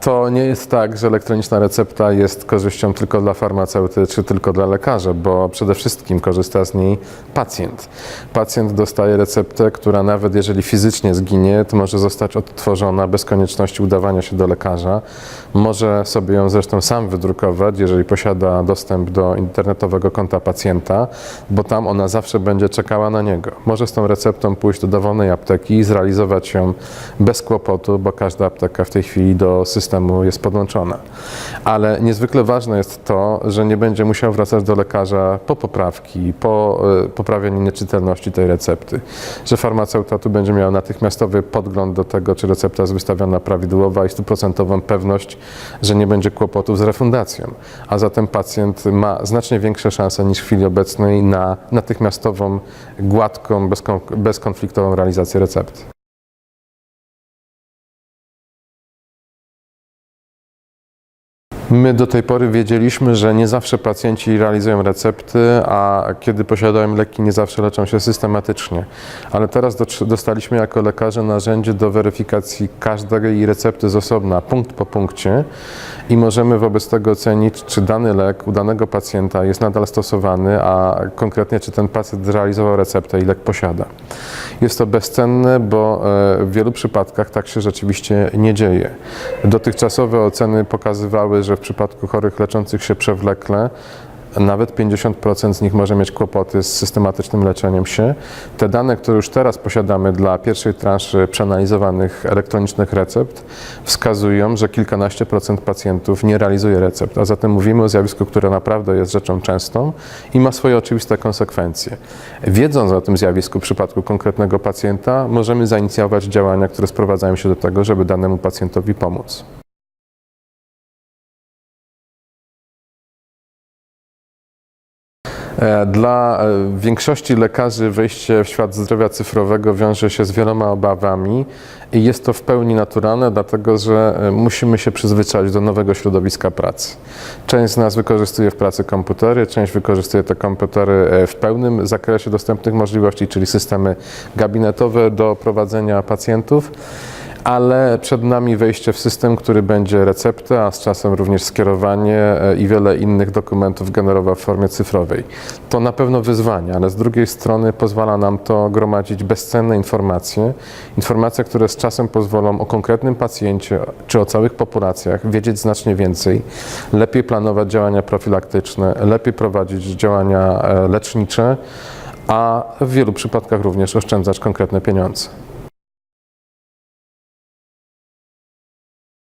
To nie jest tak, że elektroniczna recepta jest korzyścią tylko dla farmaceuty czy tylko dla lekarza, bo przede wszystkim korzysta z niej pacjent. Pacjent dostaje receptę, która nawet jeżeli fizycznie zginie, to może zostać odtworzona bez konieczności udawania się do lekarza. Może sobie ją zresztą sam wydrukować, jeżeli posiada dostęp do internetowego konta pacjenta, bo tam ona zawsze będzie czekała na niego. Może z tą receptą pójść do dowolnej apteki i zrealizować ją bez kłopotu, bo każda apteka w tej chwili do systemu jest podłączona. Ale niezwykle ważne jest to, że nie będzie musiał wracać do lekarza po poprawki, po e, poprawieniu nieczytelności tej recepty, że farmaceuta tu będzie miał natychmiastowy podgląd do tego, czy recepta jest wystawiona prawidłowa i stuprocentową pewność, że nie będzie kłopotów z refundacją. A zatem pacjent ma znacznie większe szanse niż w chwili obecnej na natychmiastową, gładką, bezkon- bezkonfliktową realizację recepty. My do tej pory wiedzieliśmy, że nie zawsze pacjenci realizują recepty, a kiedy posiadają leki, nie zawsze leczą się systematycznie. Ale teraz dostaliśmy jako lekarze narzędzie do weryfikacji każdej recepty z osobna, punkt po punkcie i możemy wobec tego ocenić, czy dany lek u danego pacjenta jest nadal stosowany, a konkretnie czy ten pacjent zrealizował receptę i lek posiada. Jest to bezcenne, bo e, w wielu przypadkach tak się rzeczywiście nie dzieje. Dotychczasowe oceny pokazywały, że w przypadku chorych leczących się przewlekle nawet 50% z nich może mieć kłopoty z systematycznym leczeniem się. Te dane, które już teraz posiadamy dla pierwszej transzy przeanalizowanych elektronicznych recept, wskazują, że kilkanaście procent pacjentów nie realizuje recept, a zatem mówimy o zjawisku, które naprawdę jest rzeczą częstą i ma swoje oczywiste konsekwencje. Wiedząc o tym zjawisku w przypadku konkretnego pacjenta, możemy zainicjować działania, które sprowadzają się do tego, żeby danemu pacjentowi pomóc. Dla e, większości lekarzy wejście w świat zdrowia cyfrowego wiąże się z wieloma obawami i jest to w pełni naturalne, dlatego że e, musimy się przyzwyczaić do nowego środowiska pracy. Część z nas wykorzystuje w pracy komputery, część wykorzystuje te komputery e, w pełnym zakresie dostępnych możliwości, czyli systemy gabinetowe do prowadzenia pacjentów ale przed nami wejście w system, który będzie receptę, a z czasem również skierowanie e, i wiele innych dokumentów generował w formie cyfrowej. To na pewno wyzwanie, ale z drugiej strony pozwala nam to gromadzić bezcenne informacje, informacje, które z czasem pozwolą o konkretnym pacjencie czy o całych populacjach wiedzieć znacznie więcej, lepiej planować działania profilaktyczne, lepiej prowadzić działania e, lecznicze, a w wielu przypadkach również oszczędzać konkretne pieniądze.